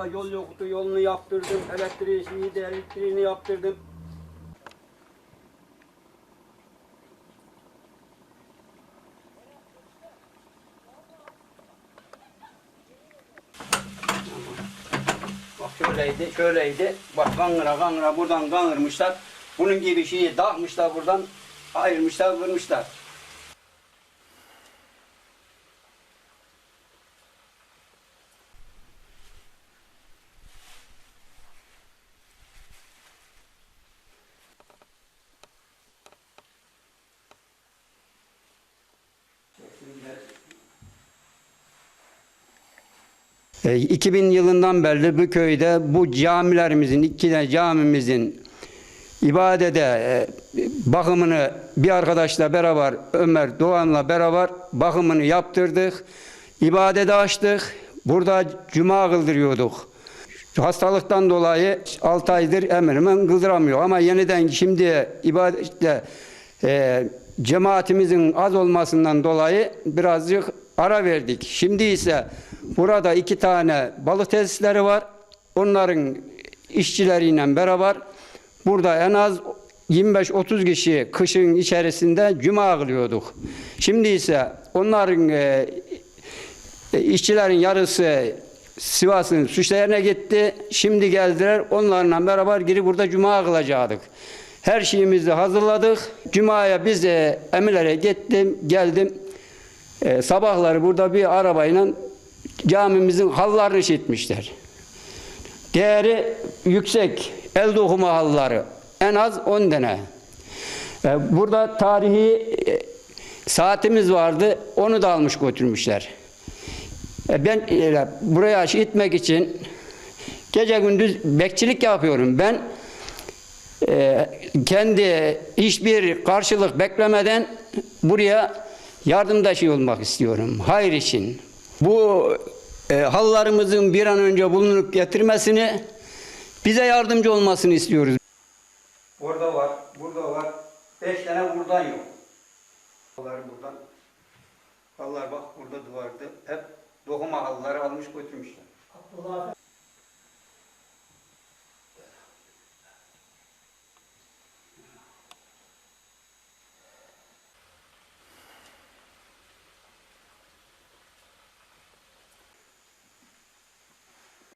Burada yol yoktu, yolunu yaptırdım. Elektriği, de elektriğini yaptırdım. Bak şöyleydi, şöyleydi. Bak kangıra kangıra buradan kangırmışlar. Bunun gibi şeyi dağıtmışlar buradan. Ayırmışlar, vurmuşlar. E, 2000 yılından beri bu köyde bu camilerimizin, iki tane camimizin ibadete e, bakımını bir arkadaşla beraber Ömer Doğan'la beraber bakımını yaptırdık. İbadete açtık. Burada cuma kıldırıyorduk. Hastalıktan dolayı 6 aydır hemen hemen kıldıramıyor. Ama yeniden şimdi ibadette e, cemaatimizin az olmasından dolayı birazcık ara verdik. Şimdi ise burada iki tane balık tesisleri var. Onların işçileriyle beraber burada en az 25-30 kişi kışın içerisinde cuma kılıyorduk. Şimdi ise onların e, işçilerin yarısı Sivas'ın suçlarına gitti. Şimdi geldiler. Onlarla beraber girip burada cuma kılacaktık. Her şeyimizi hazırladık. Cuma'ya biz de emirlere gittim, geldim. E, sabahları burada bir arabayla camimizin hallarını çitmişler. Değeri yüksek el dokuma halları. En az 10 tane. E, burada tarihi e, saatimiz vardı. Onu da almış götürmüşler. E, Ben e, buraya gitmek için gece gündüz bekçilik yapıyorum. Ben e, kendi hiçbir karşılık beklemeden buraya yardımdaşı olmak istiyorum. Hayır için. Bu e, hallarımızın bir an önce bulunup getirmesini bize yardımcı olmasını istiyoruz. Orada var, burada var. Beş tane buradan yok. Hallar buradan. Hallar bak burada duvarda. Hep dokuma halları almış götürmüşler.